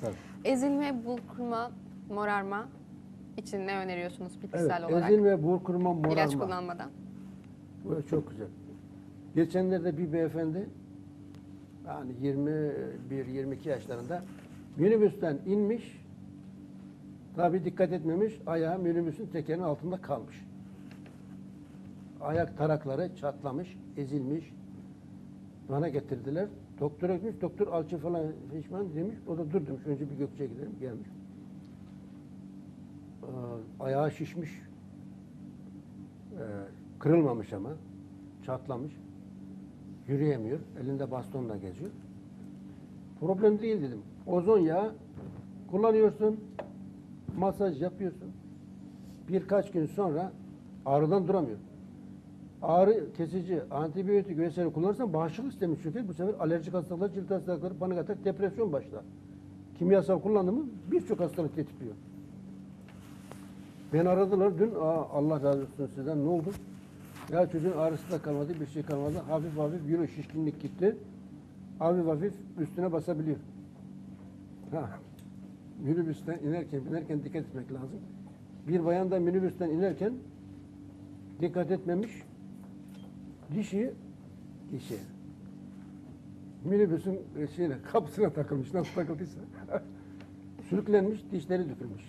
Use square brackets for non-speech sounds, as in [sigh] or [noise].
Tabii. Ezilme, burkulma, morarma için ne öneriyorsunuz bitkisel Evet, olarak? ezilme, burkulma, morarma. İlaç kullanmadan. Bu çok güzel. Geçenlerde bir beyefendi yani 21-22 yaşlarında minibüsten inmiş. Tabi dikkat etmemiş. Ayağı minibüsün tekerinin altında kalmış. Ayak tarakları çatlamış, ezilmiş. Bana getirdiler. Doktora gitmiş. Doktor alçı falan şişman demiş. O da dur demiş. Önce bir Gökçe'ye gidelim. Gelmiş. Ee, ayağı şişmiş. Ee, kırılmamış ama. Çatlamış. Yürüyemiyor. Elinde bastonla geziyor. Problem değil dedim. Ozon yağı kullanıyorsun. Masaj yapıyorsun. Birkaç gün sonra ağrıdan duramıyor. Ağrı kesici, antibiyotik vesaire kullanırsan bağışıklık sistemi çöker. Bu sefer alerjik hastalıklar, cilt hastalıkları, panik atak, depresyon başlar. Kimyasal kullanımı birçok hastalık tetikliyor. Beni aradılar dün, Aa, Allah razı olsun sizden ne oldu? Ya çocuğun ağrısı da kalmadı, bir şey kalmadı. Hafif hafif yürü, şişkinlik gitti. Hafif hafif üstüne basabiliyor. Ha. Minibüsten inerken, binerken dikkat etmek lazım. Bir bayan da minibüsten inerken dikkat etmemiş. Dişi, dişi. Minibüsün e, şeyine, kapısına takılmış. Nasıl takıldıysa. [laughs] Sürüklenmiş, dişleri dökülmüş.